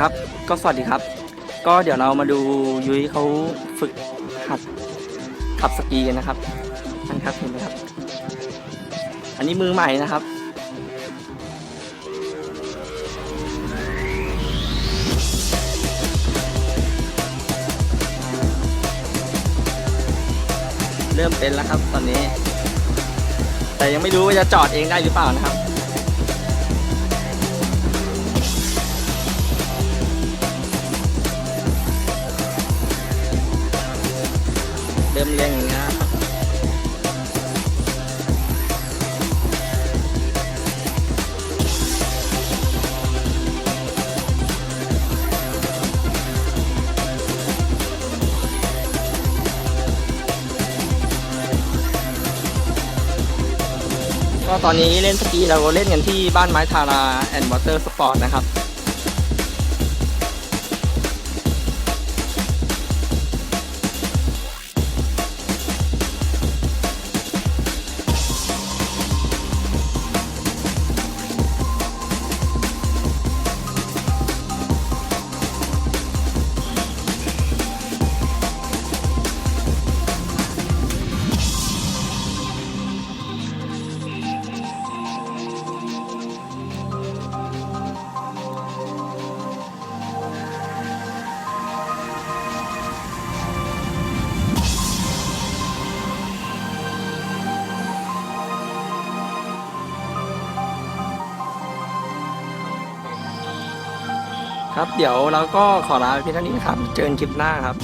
ครับ ก็สวัสดีครับ ก็เดี๋ยวเรามาดูยุ้ยเขาฝึกหัดขับสกีกันนะครับนั่นครับเห็นไหมครับ อันนี้มือใหม่นะครับเริ่มเป็นแล้วครับตอนนี้ แต่ยังไม่รู้ว่าจะจอดเองได้หรือเปล่านะครับ เริ่มเร่งนะครับก็ตอนนี้เล่นสกีเราเล่นกันที่บ้านไม้ทาราแอนด์วอเตอร์สปอร์ตนะครับ ครับเดี๋ยวเราก็ขอลาไปเพียงเท่านี้ครับ เจอกันคลิปหน้าครับ